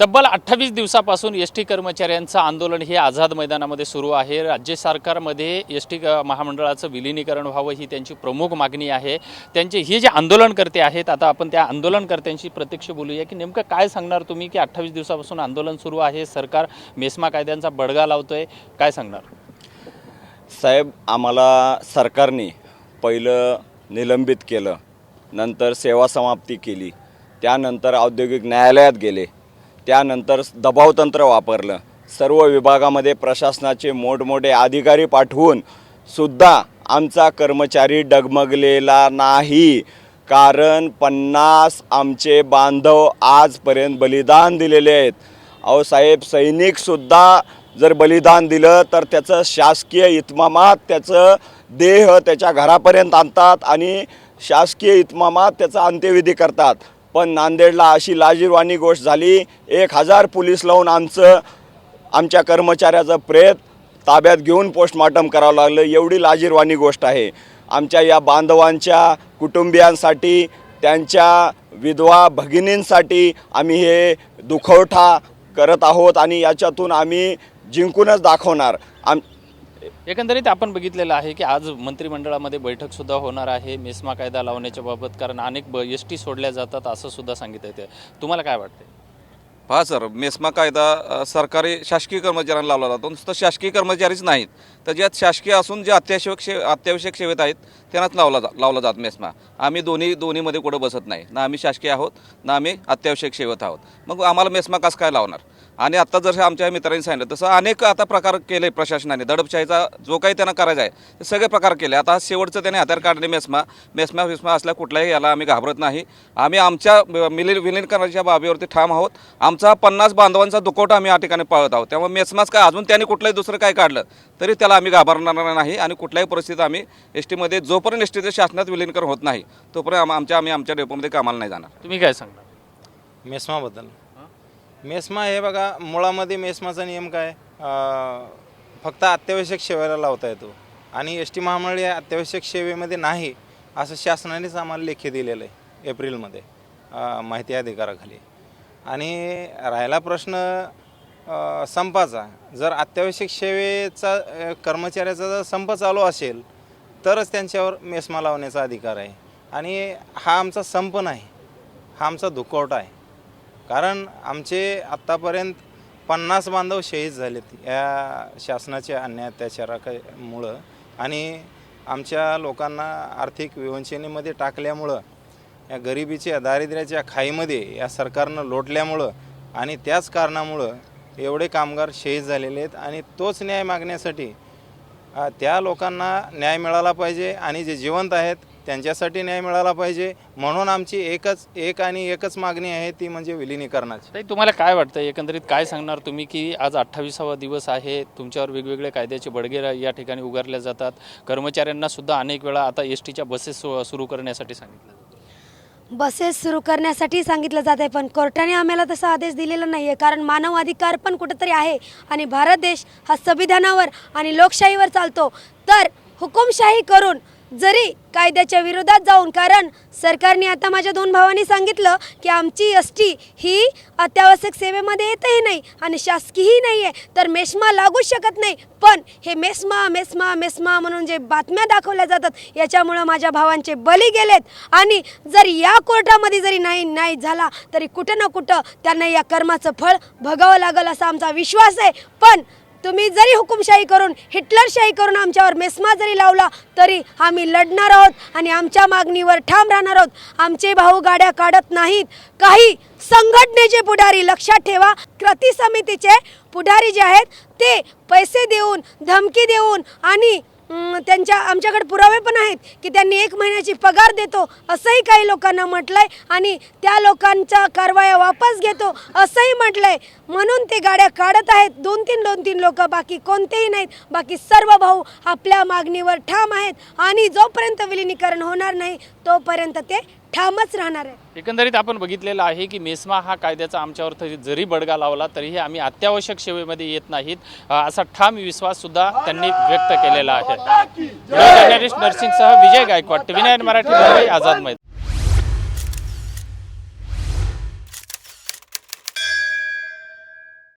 तब्बल अठ्ठावीस दिवसापासून एस टी कर्मचाऱ्यांचं आंदोलन हे आझाद मैदानामध्ये सुरू आहे. राज्य सरकारमध्ये एस टी महामंडळाचं विलिनीकरण व्हावं ही त्यांची प्रमुख मागणी आहे. त्यांचे हे जे आंदोलनकर्ते आहेत आता आपण त्या आंदोलनकर्त्यांशी प्रत्यक्ष बोलूया की नेमकं काय सांगणार तुम्ही की अठ्ठावीस दिवसापासून आंदोलन सुरू आहे? सरकार मेस्मा कायद्यांचा बडगा लावतोय. काय सांगणार? साहेब आम्हाला सरकारने पहिलं निलंबित केलं नंतर सेवा समाप्ती केली त्यानंतर औद्योगिक न्यायालयात गेले त्यानंतर दबावतंत्र वापरलं. सर्व विभागामध्ये प्रशासनाचे मोठमोठे अधिकारी पाठवून सुद्धा आमचा कर्मचारी डगमगलेला नाही. कारण पन्नास आमचे बांधव आजपर्यंत बलिदान दिलेले आहेत. अहो साहेब सैनिकसुद्धा जर बलिदान दिलं तर त्याचं शासकीय इतमामात त्याचं देह त्याच्या घरापर्यंत आणतात आणि शासकीय इतमामात त्याचा अंत्यविधी करतात. पण नांदेडला अशी लाजीरवाणी गोष्ट झाली. एक हजार पोलीस लावून आमचं आमच्या कर्मचाऱ्याचं प्रेत ताब्यात घेऊन पोस्टमार्टम करावं लागलं. एवढी लाजीरवाणी गोष्ट आहे. आमच्या या बांधवांच्या कुटुंबियांसाठी त्यांच्या विधवा भगिनींसाठी आम्ही हे दुखवठा करत आहोत आणि याच्यातून आम्ही जिंकूनच दाखवणार. आम एकंदरीत आपण बघितलेलं आहे की आज मंत्रिमंडळामध्ये बैठक सुद्धा होणार आहे. मेस्मा कायदा लावण्याच्या बाबत कारण अनेक एस टी सोडल्या जातात असं सुद्धा सांगितलं ते तुम्हाला काय वाटतं हा सर मेस्मा कायदा अ, सरकारी शासकीय कर्मचाऱ्यांना लावला जातो. नुसतं शासकीय कर्मचारीच नाहीत. तर ज्यात शासकीय असून जे अत्यावश्यक से अत्यावश्यक सेवेत आहेत त्यांनाच लावला जा लावला जात मेस्मा. आम्ही दोन्ही दोन्हीमध्ये कुठं बसत नाही. ना आम्ही शासकीय आहोत ना आम्ही अत्यावश्यक सेवेत आहोत. मग आम्हाला मेस्मा कास काय लावणार? आणि आत्ता जसं आमच्या मित्रांनी सांगितलं तसं अनेक आता प्रकार केले प्रशासनाने. दडपशाहीचा जो काही त्यांना करायचा आहे ते सगळे प्रकार केले. आता हा शेवटचं त्याने हातार काढले मेस्मा मेस्मा विस्मा असल्या कुठल्याही याला आम्ही घाबरत नाही. आम्ही आमच्या मिली विलीनीकरणाच्या बाबीवरती ठाम आहोत. आमचा पन्नास बांधवांचा दुखवटा आम्ही या ठिकाणी पाळत आहोत. त्यामुळे मेस्माच काय अजून त्यांनी कुठलंही दुसरं काय काढलं तरी त्याला आम्ही घाबरणार नाही आणि कुठल्याही परिस्थितीत आम्ही एस टीमध्ये जोपर्यंत एस टीचं शासनात विलीनीकरण होत नाही तोपर्यंत आम- आमच्या आम्ही आमच्या डेपोमध्ये कामाला नाही जाणार. तुम्ही काय सांगणार? मेस्माबद्दल. मेस्मा हे बघा मुळामध्ये मेस्माचा नियम काय? अं, फक्त अत्यावश्यक सेवेला लावता येतो. आणि एस टी महामंडळ या अत्यावश्यक सेवेमध्ये नाही असं शासनानेच आम्हाला लेखी दिलेलं आहे एप्रिलमध्ये अं, माहिती अधिकाराखाली. आणि राहिला प्रश्न अं, संपाचा. जर अत्यावश्यक सेवेचा अं, कर्मचाऱ्याचा जर संप चालू असेल तरच त्यांच्यावर मेस्मा लावण्याचा अधिकार आहे. आणि हा आमचा संप नाही हा आमचा दुखवटा आहे. कारण आमचे आत्तापर्यंत पन्नास बांधव शहीद झालेत या शासनाच्या अन्याय अत्याचारामुळं. आणि आमच्या लोकांना आर्थिक विवंचनेमध्ये टाकल्यामुळं या गरिबीच्या दारिद्र्याच्या खाईमध्ये या सरकारनं लोटल्यामुळं आणि त्याच कारणामुळं एवढे कामगार शहीद झालेले आहेत आणि तोच न्याय मागण्यासाठी त्या लोकांना न्याय मिळाला पाहिजे आणि जे जिवंत आहेत त्यांच्यासाठी न्याय मिळाला पाहिजे. म्हणून आमची एकच एक आणि एकच मागणी आहे ती म्हणजे विलिनीकरणाची. ताई तुम्हाला काय वाटतं एकंदरीत काय सांगणार तुम्ही की आज अठ्ठावीसावा दिवस आहे तुमच्यावर वेगवेगळे कायद्याचे बडगे या ठिकाणी उगारल्या जातात. कर्मचाऱ्यांना सुद्धा अनेक वेळा आता एस टीच्या बसेस सु- सुरू करण्यासाठी सांगितलं. बसेस सुरू करण्यासाठी सांगितलं जात आहे पण कोर्टाने आम्हाला तसा आदेश दिलेला नाही आहे कारण मानव अधिकार पण कुठंतरी आहे आणि भारत देश हा संविधानावर आणि लोकशाहीवर चालतो. तर हुकुमशाही करून जरी कायद्याच्या विरोधात जाऊन कारण सरकारने आता माझ्या दोन भावांनी सांगितलं की आमची एस टी ही अत्यावश्यक सेवेमध्ये येतही नाही आणि शासकीयही नाही आहे तर मेस्मा लागू शकत नाही. पण हे मेस्मा मेस्मा मेस्मा म्हणून जे बातम्या दाखवल्या जातात याच्यामुळं माझ्या भावांचे बली गेलेत. आणि जर या कोर्टामध्ये जरी नाही नाही झाला तरी कुठं ना कुठं त्यांना या कर्माचं फळ भगावं लागेल असा आमचा विश्वास आहे. पण तुम्ही जरी हुकुमशाही करून हिटलरशाही करून आमच्यावर मेस्मा जरी लावला तरी आम्ही लढणार आहोत आणि आमच्या मागणीवर ठाम राहणार आहोत. आमचे भाऊ गाड्या काढत नाहीत. काही संघटनेचे पुढारी लक्षात ठेवा. कृती समितीचे पुढारी जे आहेत ते पैसे देऊन धमकी देऊन आणि त्यांच्या आमच्याकडे पुरावे पण आहेत की त्यांनी एक महिन्याची पगार देतो असंही काही लोकांना म्हटलंय आणि त्या लोकांच्या कारवाया वापस घेतो असंही म्हटलंय. म्हणून ते गाड्या काढत आहेत. दोन तीन दोन तीन लोक बाकी कोणतेही नाहीत. बाकी सर्व भाऊ आपल्या मागणीवर ठाम आहेत आणि जोपर्यंत विलिनीकरण होणार नाही तोपर्यंत ते ठामच राहणार आहे. एकंदरीत आपण बघितलेलं आहे की मेस्मा हा कायद्याचा आमच्यावर तरी जरी बडगा लावला तरीही आम्ही अत्यावश्यक सेवेमध्ये येत नाहीत. अ, असा ठाम विश्वास सुद्धा त्यांनी व्यक्त केलेला आहे. जर्नलिस्ट नरसिंगसह विजय गायकवाड टीव्ही नाईन मराठी मुंबई आझाद मैदान.